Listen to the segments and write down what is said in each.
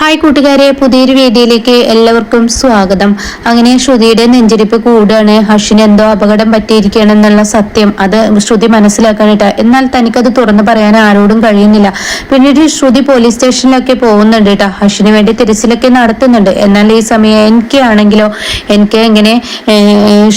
Hi കൂട്ടുകാരെ പുതിയൊരു വീഡിയോയിലേക്ക് എല്ലാവർക്കും സ്വാഗതം. അങ്ങനെ ശ്രുതിയുടെ നെഞ്ചിരിപ്പ് കൂടുകയാണ്. ഹഷിന് എന്തോ അപകടം പറ്റിയിരിക്കുകയാണ് എന്നുള്ള സത്യം അത് ശ്രുതി മനസ്സിലാക്കാനിട്ട എന്നാൽ തനിക്കത് തുറന്നു പറയാൻ ആരോടും കഴിയുന്നില്ല. പിന്നീട് ശ്രുതി പോലീസ് സ്റ്റേഷനിലൊക്കെ പോകുന്നുണ്ട് കേട്ടോ. ഹർഷിന് വേണ്ടി തിരച്ചിലൊക്കെ നടത്തുന്നുണ്ട്. എന്നാൽ ഈ സമയം എനിക്ക് ആണെങ്കിലോ എനിക്ക് ഇങ്ങനെ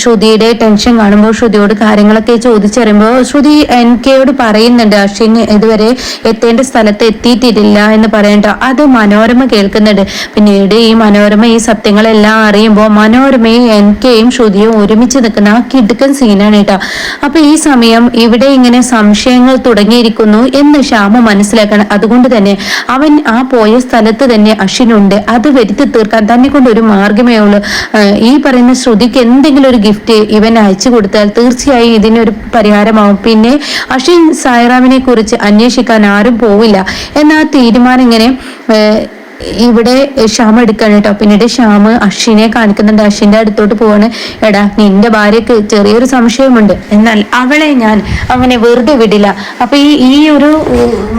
ശ്രുതിയുടെ ടെൻഷൻ കാണുമ്പോൾ ശ്രുതിയോട് കാര്യങ്ങളൊക്കെ ചോദിച്ചറിയുമ്പോൾ ശ്രുതി എനിക്കോട് പറയുന്നുണ്ട് ഹഷിന് ഇതുവരെ എത്തേണ്ട സ്ഥലത്ത് എത്തിയിട്ടില്ല എന്ന് പറയണ്ട. അത് മനോരമ കേൾക്കുന്നുണ്ട്. പിന്നീട് ഈ മനോരമ ഈ സത്യങ്ങളെല്ലാം അറിയുമ്പോൾ മനോരമയും കെയും ശ്രുതിയും ഒരുമിച്ച് നിൽക്കുന്ന ആ കിടുക്കൻ സീനാണ് കേട്ടോ അപ്പൊ ഈ സമയം ഇവിടെ ഇങ്ങനെ സംശയങ്ങൾ തുടങ്ങിയിരിക്കുന്നു എന്ന് ശ്യാമ മനസ്സിലാക്കണം. അതുകൊണ്ട് തന്നെ അവൻ ആ പോയ സ്ഥലത്ത് തന്നെ അശ്വിനുണ്ട്. അത് വരുത്തി തീർക്കാൻ തന്നെ കൊണ്ട് ഒരു മാർഗമേ ഉള്ളൂ. ഈ പറയുന്ന ശ്രുതിക്ക് എന്തെങ്കിലും ഒരു ഗിഫ്റ്റ് ഇവൻ അയച്ചു കൊടുത്താൽ തീർച്ചയായും ഇതിനൊരു പരിഹാരമാവും. പിന്നെ അശ്വിൻ സായറാമിനെ കുറിച്ച് അന്വേഷിക്കാൻ ആരും പോവില്ല. എന്നാ തീരുമാനം ഇങ്ങനെ ഇവിടെ ശ്യാമ എടുക്കാണ് കേട്ടോ പിന്നീട് ശ്യാമ് അശ്വിനെ കാണിക്കുന്നുണ്ട്. അശ്വിന്റെ അടുത്തോട്ട് പോവാണ്. എടാ നിന്റെ ഭാര്യക്ക് ചെറിയൊരു സംശയമുണ്ട്. എന്നാൽ അവളെ ഞാൻ അങ്ങനെ വെറുതെ വിടില്ല. അപ്പൊ ഈ ഈ ഒരു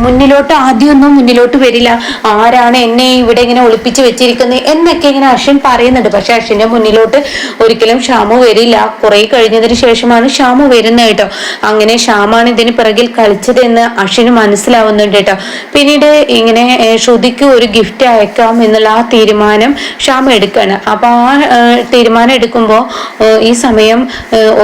മുന്നിലോട്ട് ആദ്യമൊന്നും മുന്നിലോട്ട് വരില്ല. ആരാണ് എന്നെ ഇവിടെ ഇങ്ങനെ ഒളിപ്പിച്ച് വെച്ചിരിക്കുന്നത് എന്നൊക്കെ ഇങ്ങനെ അശ്വിൻ പറയുന്നുണ്ട്. പക്ഷെ അശ്വിന്റെ മുന്നിലോട്ട് ഒരിക്കലും ഷാമു വരില്ല. കുറെ കഴിഞ്ഞതിന് ശേഷമാണ് ഷാമു വരുന്നത് കേട്ടോ അങ്ങനെ ശ്യാമാണ് ഇതിന് പിറകിൽ കളിച്ചത് എന്ന് അശ്വിന് മനസ്സിലാവുന്നുണ്ട് കേട്ടോ പിന്നീട് ഇങ്ങനെ ശ്രുതിക്ക് ഒരു ഗിഫ്റ്റ് അയക്കാം എന്നുള്ള ആ തീരുമാനം ഷാമ എടുക്കാണ്. അപ്പൊ ആ തീരുമാനം എടുക്കുമ്പോൾ ഈ സമയം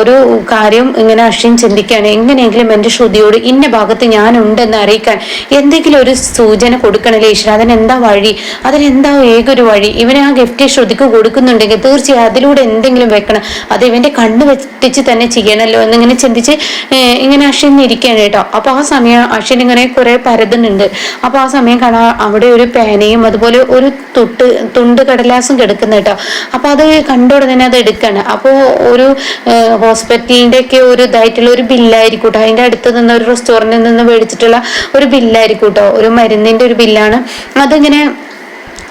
ഒരു കാര്യം ഇങ്ങനെ അശ്വിൻ ചിന്തിക്കുകയാണ്. എങ്ങനെയെങ്കിലും എന്റെ ശ്രുതിയോട് ഇന്ന ഭാഗത്ത് ഞാൻ ഉണ്ടെന്ന് അറിയിക്കാൻ എന്തെങ്കിലും ഒരു സൂചന കൊടുക്കണല്ലേ ഈശ്വര? അതിനെന്താ വഴി? അതിനെന്താ ഏകൊരു വഴി? ഇവനെ ആ ഗിഫ്റ്റ് ശ്രുതിക്ക് കൊടുക്കുന്നുണ്ടെങ്കിൽ തീർച്ചയായും അതിലൂടെ എന്തെങ്കിലും വെക്കണം. അത് ഇവന്റെ കണ്ണ് വെട്ടിച്ച് തന്നെ ചെയ്യണമല്ലോ എന്നിങ്ങനെ ചിന്തിച്ച് ഇങ്ങനെ അശ്വിൻ ഇരിക്കുകയാണ് കേട്ടോ. അപ്പോൾ ആ സമയം അശ്വിൻ ഇങ്ങനെ കുറെ പരതുന്നുണ്ട്. അപ്പോൾ ആ സമയം കാണാം അവിടെ ഒരു പേനയും അതുപോലെ ഒരു തൊട്ട് തുണ്ട് കടലാസും കിടക്കുന്നത് കേട്ടോ. അപ്പൊ അത് കണ്ട ഉടനെ അത് എടുക്കാണ്. അപ്പോ ഒരു ഹോസ്പിറ്റലിന്റെ ഒക്കെ ഒരു ഇതായിട്ടുള്ള ഒരു ബില്ലായിരിക്കും കേട്ടോ അതിന്റെ അടുത്ത് നിന്ന് ഒരു റെസ്റ്റോറന്റിൽ നിന്ന് മേടിച്ചിട്ടുള്ള ഒരു ബില്ലായിരിക്കും കേട്ടോ ഒരു മരുന്നിന്റെ ഒരു ബില്ലാണ്. അതിങ്ങനെ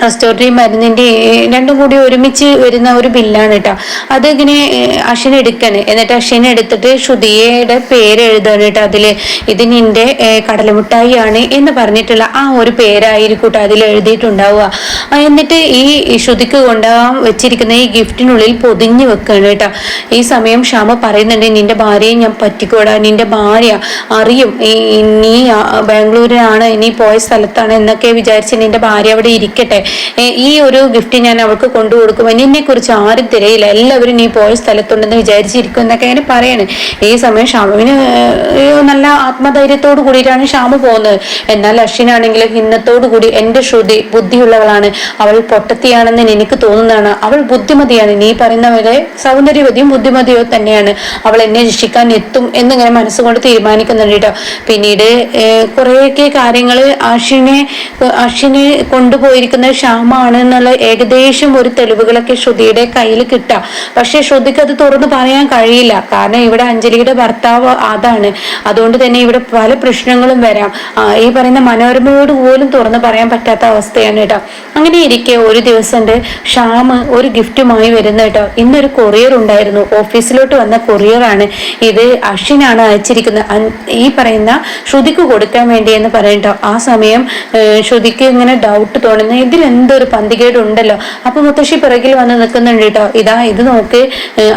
റെസ്റ്റോറന്റ് മരുന്നിന്റെ രണ്ടും കൂടി ഒരുമിച്ച് വരുന്ന ഒരു ബില്ലാണ് കേട്ടോ അതിങ്ങനെ അശ്വിൻ എടുക്കാന്. എന്നിട്ട് അശ്വിൻ എടുത്തിട്ട് ശ്രുതിയുടെ പേര് എഴുതാണ് കേട്ടോ അതിൽ. ഇത് നിന്റെ കടലമുട്ടായിയാണ് എന്ന് പറഞ്ഞിട്ടുള്ള ആ ഒരു പേരായിരിക്കും കേട്ടോ അതിൽ എഴുതിയിട്ടുണ്ടാവുക. എന്നിട്ട് ഈ ശ്രുതിക്ക് കൊണ്ടുപോകാൻ വെച്ചിരിക്കുന്ന ഈ ഗിഫ്റ്റിനുള്ളിൽ പൊതിഞ്ഞു വെക്കുകയാണ് കേട്ടോ ഈ സമയം ക്ഷമ പറയുന്നുണ്ട് നിന്റെ ഭാര്യയെ ഞാൻ പറ്റിക്കൂടാ. നിന്റെ ഭാര്യ അറിയും. ഈ നീ ബാംഗ്ലൂരിലാണ് നീ പോയ സ്ഥലത്താണ് എന്നൊക്കെ വിചാരിച്ച് നിന്റെ ഭാര്യ അവിടെ ഇരിക്കട്ടെ. ഈ ഒരു ഗിഫ്റ്റ് ഞാൻ അവൾക്ക് കൊണ്ടു കൊടുക്കും എന്നെ കുറിച്ച് ആരും തിരയില്ല. എല്ലാവരും നീ പോയ സ്ഥലത്തുണ്ടെന്ന് വിചാരിച്ചിരിക്കും എന്നൊക്കെ അങ്ങനെ പറയാണ്. ഈ സമയം ഷാമുവിന് നല്ല ആത്മധൈര്യത്തോട് കൂടിയിട്ടാണ് ഷാമു പോകുന്നത്. എന്നാൽ അശ്വിനാണെങ്കിൽ ഹിന്നത്തോടു കൂടി എന്റെ ശ്രുതി ബുദ്ധിയുള്ളവളാണ്. അവൾ പൊട്ടത്തിയാണെന്ന് എനിക്ക് തോന്നുന്നതാണ്. അവൾ ബുദ്ധിമതിയാണ്. നീ പറയുന്ന പോലെ സൗന്ദര്യവതിയും ബുദ്ധിമതിയോ തന്നെയാണ്. അവൾ എന്നെ രക്ഷിക്കാൻ എത്തും എന്നിങ്ങനെ മനസ്സുകൊണ്ട് തീരുമാനിക്കുന്നുണ്ട് കേട്ടോ. പിന്നീട് കുറേയൊക്കെ കാര്യങ്ങൾ അശ്വിനെ അശ്വിനെ കൊണ്ടുപോയിരിക്കുന്ന ക്ഷാമാണ് എന്നുള്ള ഏകദേശം ഒരു തെളിവുകളൊക്കെ ശ്രുതിയുടെ കയ്യിൽ കിട്ടാം പക്ഷെ ശ്രുതിക്ക് അത് തുറന്ന് പറയാൻ കഴിയില്ല. കാരണം ഇവിടെ അഞ്ജലിയുടെ ഭർത്താവ് അതാണ്. അതുകൊണ്ട് തന്നെ ഇവിടെ പല പ്രശ്നങ്ങളും വരാം. ഈ പറയുന്ന മനോരമയോട് പോലും തുറന്ന് പറയാൻ പറ്റാത്ത അവസ്ഥയാണ് കേട്ടോ. അങ്ങനെ ഇരിക്കെ ഒരു ദിവസം ഉണ്ട് ഷ്യാം ഒരു ഗിഫ്റ്റുമായി വരുന്ന കേട്ടോ. ഇന്നൊരു കൊറിയർ ഉണ്ടായിരുന്നു. ഓഫീസിലോട്ട് വന്ന കൊറിയറാണ്. ഇത് അശ്വിനാണ് അയച്ചിരിക്കുന്നത്. ഈ പറയുന്ന ശ്രുതിക്ക് കൊടുക്കാൻ വേണ്ടി എന്ന് പറയട്ടോ ആ സമയം ശ്രുതിക്ക് ഇങ്ങനെ ഡൗട്ട് തോന്നുന്നു. ഇതിൽ എന്തോ പന്തികേടുണ്ടല്ലോ. അപ്പൊ മുത്തശ്ശി പിറകിൽ വന്ന് നിൽക്കുന്നുണ്ട് കേട്ടോ. ഇതാ ഇത് നോക്ക്.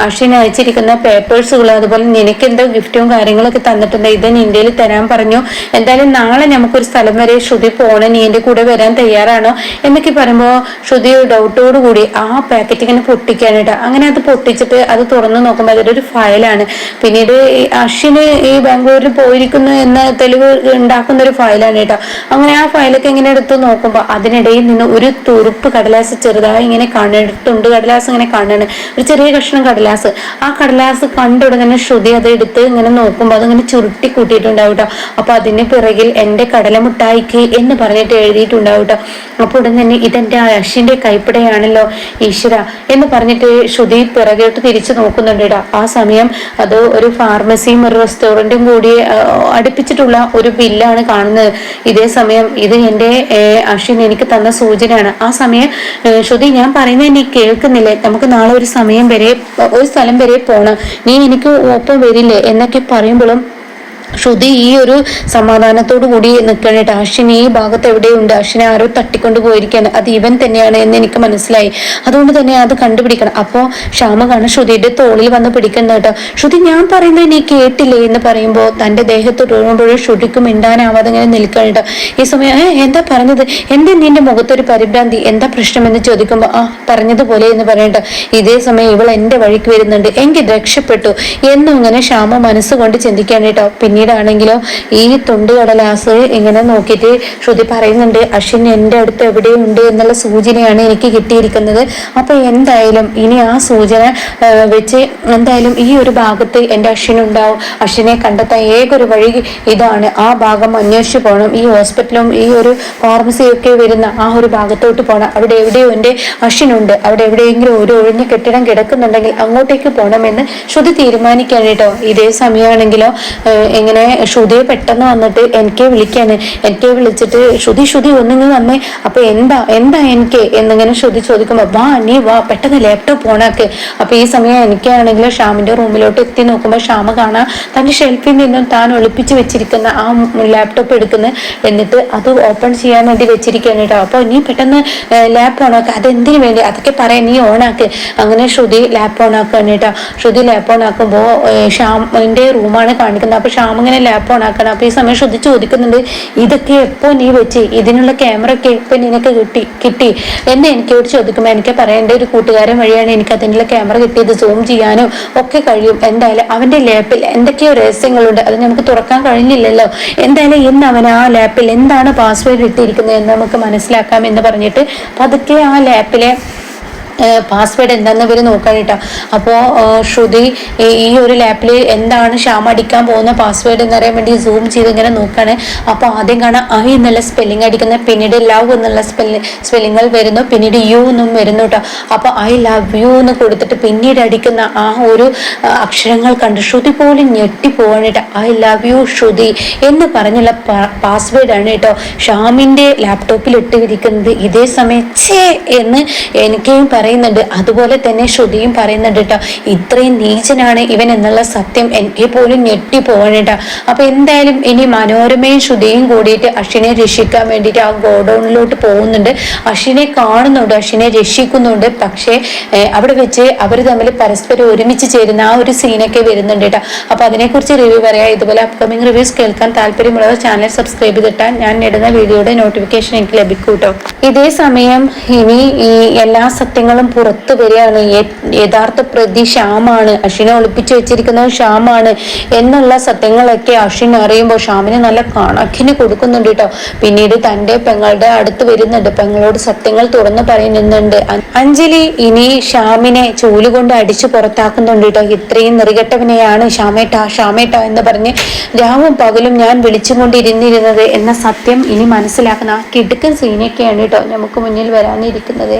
അശ്വിൻ അയച്ചിരിക്കുന്ന പേപ്പേഴ്സുകൾ അതുപോലെ നിനക്ക് എന്തോ ഗിഫ്റ്റും കാര്യങ്ങളൊക്കെ തന്നിട്ടുണ്ട്. ഇത് നിന്റെയിൽ തരാൻ പറഞ്ഞു. എന്തായാലും നാളെ നമുക്കൊരു സ്ഥലം വരെ ശ്രുതി പോകണം നീ എന്റെ കൂടെ വരാൻ തയ്യാറാണോ? എന്നൊക്കെ പറയുമ്പോൾ ശ്രുതി ഡൗട്ടോട് കൂടി ആ പാക്കറ്റ് ഇങ്ങനെ പൊട്ടിക്കാനായിട്ട് അങ്ങനെ അത് പൊട്ടിച്ചിട്ട് അത് തുറന്നു നോക്കുമ്പോൾ അതൊരു ഫയലാണ് പിന്നീട് അശ്വിന് ഈ ബാംഗ്ലൂരിൽ പോയിരിക്കുന്നു എന്ന തെളിവ് ഉണ്ടാക്കുന്ന ഒരു ഫയലാണ് കേട്ടോ. അങ്ങനെ ആ ഫയലൊക്കെ ഇങ്ങനെ എടുത്ത് നോക്കുമ്പോൾ അതിനിടയിൽ നിന്ന് ഒരു തുറുപ്പ് കടലാസ് ചെറുതായി ഇങ്ങനെ കാണുന്നുണ്ട് കടലാസ് ഇങ്ങനെ കാണുന്നുണ്ട് ഒരു ചെറിയ കഷ്ണം കടലാസ്. ആ കടലാസ് കണ്ട ഉടനെ ശ്രുതി അത് എടുത്ത് ഇങ്ങനെ നോക്കുമ്പോൾ അതിങ്ങനെ ചുരുട്ടി കൂട്ടിയിട്ടുണ്ടാവും കേട്ടോ അപ്പൊ അതിന് പിറകിൽ എന്റെ കടലമുട്ടായിക്ക് എന്ന് പറഞ്ഞിട്ട് എഴുതിയിട്ടുണ്ടാവും കേട്ടോ അപ്പൊ ഉടൻ തന്നെ ഇതെന്റെ അശ്വിന്റെ കൈപ്പിടയാണല്ലോ ഈശ്വര എന്ന് പറഞ്ഞിട്ട് ശ്രുതി പിറകോട്ട് തിരിച്ചു നോക്കുന്നുണ്ട് കേട്ടോ ആ സമയം അത് ഒരു ഫാർമസിയും ഒരു റെസ്റ്റോറന്റും കൂടി അടുപ്പിച്ചിട്ടുള്ള ഒരു ബില്ലാണ് കാണുന്നത്. ഇതേ സമയം ഇത് ഏർ, അശ്വിൻ എനിക്ക് തന്ന സൂചനയാണ് ആ സമയം ശ്രുതി ഞാൻ പറയുന്നത് നീ കേൾക്കുന്നില്ലേ? നമുക്ക് നാളെ ഒരു സമയം വരെ ഒരു സ്ഥലം വരെ പോണം. നീ എനിക്ക് ഒപ്പം വരില്ലേ? എന്നൊക്കെ പറയുമ്പോഴും ശ്രുതി ഈ ഒരു സമാധാനത്തോടു കൂടി നിൽക്കണേട്ട്. അശ്വിന് ഈ ഭാഗത്ത് എവിടെയുണ്ട്? അശ്വിനെ ആരോ തട്ടിക്കൊണ്ട് പോയിരിക്കുകയാണ്. അത് ഇവൻ തന്നെയാണ് എന്ന് എനിക്ക് മനസ്സിലായി. അതുകൊണ്ട് തന്നെ അത് കണ്ടുപിടിക്കണം. അപ്പോ ശ്യാമ കാണാൻ ശ്രുതിയുടെ തോളിൽ വന്ന് പിടിക്കുന്ന കേട്ടോ. ശ്രുതി ഞാൻ പറയുന്നത് നീ കേട്ടില്ലേ എന്ന് പറയുമ്പോൾ തന്റെ ദേഹത്ത് തുടങ്ങുമ്പോഴും ശ്രുതിക്ക് മിണ്ടാനാവാതെ ഇങ്ങനെ നിൽക്കണം ഈ സമയം "ഏ, എന്താ പറഞ്ഞത്? എന്താ നിന്റെ മുഖത്തൊരു പരിഭ്രാന്തി? എന്താ പ്രശ്നം എന്ന് ചോദിക്കുമ്പോൾ ആ പറഞ്ഞതുപോലെ എന്ന് പറയണ്ട. ഇതേ സമയം ഇവൾ എന്റെ വഴിക്ക് വരുന്നുണ്ട്. എങ്കിൽ രക്ഷപ്പെട്ടു. എന്നും ഇങ്ങനെ ശ്യാമ മനസ്സുകൊണ്ട് ചിന്തിക്കാൻ കേട്ടോ. പിന്നീടാണെങ്കിലോ ഈ തൊണ്ട് കടലാസ് ഇങ്ങനെ നോക്കിയിട്ട് ശ്രുതി പറയുന്നുണ്ട് അശ്വിൻ എന്റെ അടുത്ത് എവിടെയുണ്ട് എന്നുള്ള സൂചനയാണ് എനിക്ക് കിട്ടിയിരിക്കുന്നത്. അപ്പൊ എന്തായാലും ഇനി ആ സൂചന വെച്ച് എന്തായാലും ഈ ഒരു ഭാഗത്ത് എന്റെ അശ്വിൻ ഉണ്ടാവും. അശ്വിനെ കണ്ടെത്താൻ ഏകൊരു വഴി ഇതാണ്. ആ ഭാഗം അന്വേഷിച്ച് പോകണം ഈ ഹോസ്പിറ്റലും ഈ ഒരു ഫാർമസിയൊക്കെ വരുന്ന ആ ഒരു ഭാഗത്തോട്ട് പോകണം അവിടെ എവിടെയോ എന്റെ അശ്വിനുണ്ട്. അവിടെ എവിടെയെങ്കിലും ഒരു ഒഴിഞ്ഞ കെട്ടിടം കിടക്കുന്നുണ്ടെങ്കിൽ അങ്ങോട്ടേക്ക് പോകണമെന്ന് ശ്രുതി തീരുമാനിക്കാൻ കേട്ടോ. ഇതേ സമയമാണെങ്കിലോ ഏഹ്, ഇങ്ങനെ ശ്രുതിയെ പെട്ടെന്ന് വന്നിട്ട് എനിക്ക് വിളിക്കാണ്. എനിക്ക് വിളിച്ചിട്ട് ശ്രുതി ശ്രുതി ഒന്നിങ്ങ് വന്നേ. അപ്പൊ എന്താ എന്താ എനിക്ക് എന്നിങ്ങനെ ശ്രുതി ചോദിക്കുമ്പോ വാ നീ വാ പെട്ടെന്ന് ലാപ്ടോപ്പ് ഓണാക്ക് അപ്പൊ ഈ സമയം എനിക്കാണെങ്കിൽ ഷ്യാമിന്റെ റൂമിലോട്ട് എത്തി നോക്കുമ്പോൾ ഷ്യാമ കാണാ തന്റെ ഷെൽഫിൽ നിന്നും താൻ ഒളിപ്പിച്ച് വെച്ചിരിക്കുന്ന ആ ലാപ്ടോപ്പ് എടുക്കുന്നു എന്നിട്ട് അത് ഓപ്പൺ ചെയ്യാൻ വേണ്ടി വെച്ചിരിക്കുകയാണ് കേട്ടോ അപ്പൊ നീ പെട്ടെന്ന് ലാപ്പ് ഓണാക്ക് അതെന്തിനു വേണ്ടി? അതൊക്കെ പറയാൻ നീ ഓണാക്ക് അങ്ങനെ ശ്രുതി ലാപ്പ് ഓണാക്കുകയാണ് കേട്ടോ ശ്രുതി ലാപ്പ് ഓണാക്കുമ്പോൾ ഷ്യാമിന്റെ റൂമാണ് കാണിക്കുന്നത്. അപ്പൊ ഷ്യാം ഇങ്ങനെ ലാപ്പ് ഓൺ ആക്കണം. അപ്പൊ ഈ സമയം ശ്രുതി ചോദിക്കുന്നുണ്ട് ഇതൊക്കെ എപ്പോ നീ വെച്ച്? ഇതിനുള്ള ക്യാമറ ഒക്കെ എപ്പോ നിനക്ക് കിട്ടി? കിട്ടി? എന്ന് എനിക്കോട് ചോദിക്കുമ്പോൾ എനിക്ക് പറയേണ്ട ഒരു കൂട്ടുകാരൻ വഴിയാണ് എനിക്ക് അതിനുള്ള ക്യാമറ കിട്ടിയത്. സൂം ചെയ്യാനും ഒക്കെ കഴിയും. എന്തായാലും അവന്റെ ലാപ്പിൽ എന്തൊക്കെയോ രഹസ്യങ്ങളുണ്ട്. അത് നമുക്ക് തുറക്കാൻ കഴിഞ്ഞില്ലല്ലോ. എന്തായാലും ഇന്ന് അവൻ ആ ലാപ്പിൽ എന്താണ് പാസ്വേഡ് ഇട്ടിരിക്കുന്നത് എന്ന് നമുക്ക് മനസ്സിലാക്കാം എന്ന് പറഞ്ഞിട്ട് പതുക്കെ ആ ലാപ്പിലെ പാസ്വേഡ് എന്താണെന്ന് ഇവർ നോക്കാൻ കേട്ടോ അപ്പോൾ ശ്രുതി ഈ- ഒരു ലാപ്പിൽ എന്താണ് ഷാം അടിക്കാൻ പോകുന്ന പാസ്വേഡ് എന്ന് പറയാൻ വേണ്ടി സൂം ചെയ്ത് ഇങ്ങനെ നോക്കുകയാണ് അപ്പോൾ ആദ്യം കാണാം ഐ എന്നുള്ള സ്പെല്ലിംഗ് അടിക്കുന്ന പിന്നീട് ലവ് എന്നുള്ള സ്പെല്ലിംഗ് സ്പെല്ലിങ്ങൾ വരുന്നു പിന്നീട് യു എന്നും വരുന്നു കേട്ടോ അപ്പോൾ ഐ ലവ് യു എന്ന് കൊടുത്തിട്ട് പിന്നീട് അടിക്കുന്ന ആ ഒരു അക്ഷരങ്ങൾ കണ്ട് ശ്രുതി പോലും ഞെട്ടിപ്പോവാണ് കേട്ടോ ഐ ലവ് യു ശ്രുതി എന്ന് പറഞ്ഞുള്ള പാസ്വേഡാണ് കേട്ടോ ഷാമിന്റെ ലാപ്ടോപ്പിൽ ഇട്ടിരിക്കുന്നത് ഇതേ സമയം ചേ എന്ന് എനിക്കും പറയുന്നുണ്ട്. അതുപോലെ തന്നെ ശ്രുതിയും പറയുന്നുണ്ട് കേട്ടോ ഇത്രയും നീചനാണ് ഇവൻ എന്നുള്ള സത്യം എനിക്ക് പോലും ഞെട്ടി പോവാണ് കേട്ടോ അപ്പൊ എന്തായാലും ഇനി മനോരമയും ശ്രുതിയും കൂടിയിട്ട് അശ്വിനെ രക്ഷിക്കാൻ വേണ്ടിയിട്ട് ആ ഗോഡൌണിലോട്ട് പോകുന്നുണ്ട്. അശ്വിനെ കാണുന്നുണ്ട് അശ്വിനെ രക്ഷിക്കുന്നുണ്ട്. പക്ഷേ അവിടെ വെച്ച് അവർ തമ്മിൽ പരസ്പരം ഒരുമിച്ച് ചേരുന്ന ആ ഒരു സീനൊക്കെ വരുന്നുണ്ട് കേട്ടോ അപ്പൊ അതിനെക്കുറിച്ച് റിവ്യൂ പറയാം. ഇതുപോലെ അപ്കമിങ് റിവ്യൂസ് കേൾക്കാൻ താല്പര്യമുള്ളവർ ചാനൽ സബ്സ്ക്രൈബ് ചെയ്തിട്ടാൽ ഞാൻ ഇടുന്ന വീഡിയോയുടെ നോട്ടിഫിക്കേഷൻ എനിക്ക് ലഭിക്കൂട്ടോ. കേട്ടോ ഇതേ സമയം ഇനി ഈ എല്ലാ സത്യങ്ങളും പുറത്തു വരികയാണ്. യഥാർത്ഥ പ്രതി ശ്യാമാണ്. അഷിനെ ഒളിപ്പിച്ചു വെച്ചിരിക്കുന്നത് ശ്യാമാണ് എന്നുള്ള സത്യങ്ങളൊക്കെ അഷിൻ അറിയുമ്പോൾ ശ്യാമിന് നല്ല കണക്കിന് കൊടുക്കുന്നുണ്ട് കേട്ടോ. പിന്നീട് തന്റെ പെങ്ങളുടെ അടുത്ത് വരുന്നുണ്ട്. പെങ്ങളോട് സത്യങ്ങൾ തുറന്നു പറയുന്നുണ്ട്. അഞ്ജലി ഇനി ശ്യാമിനെ ചൂലുകൊണ്ട് അടിച്ചു പുറത്താക്കുന്നുണ്ട് കേട്ടോ. ഇത്രയും നെറികെട്ടവനെയാണ് ശ്യാമേട്ട ശ്യാമേട്ട എന്ന് പറഞ്ഞ് രാവും പകലും ഞാൻ വിളിച്ചുകൊണ്ടിരുന്നിരുന്നത് എന്ന സത്യം ഇനി മനസ്സിലാക്കുന്ന ആ കിടുക്കൻ സീനൊക്കെയാണ് കേട്ടോ നമുക്ക് മുന്നിൽ വരാനിരിക്കുന്നത്.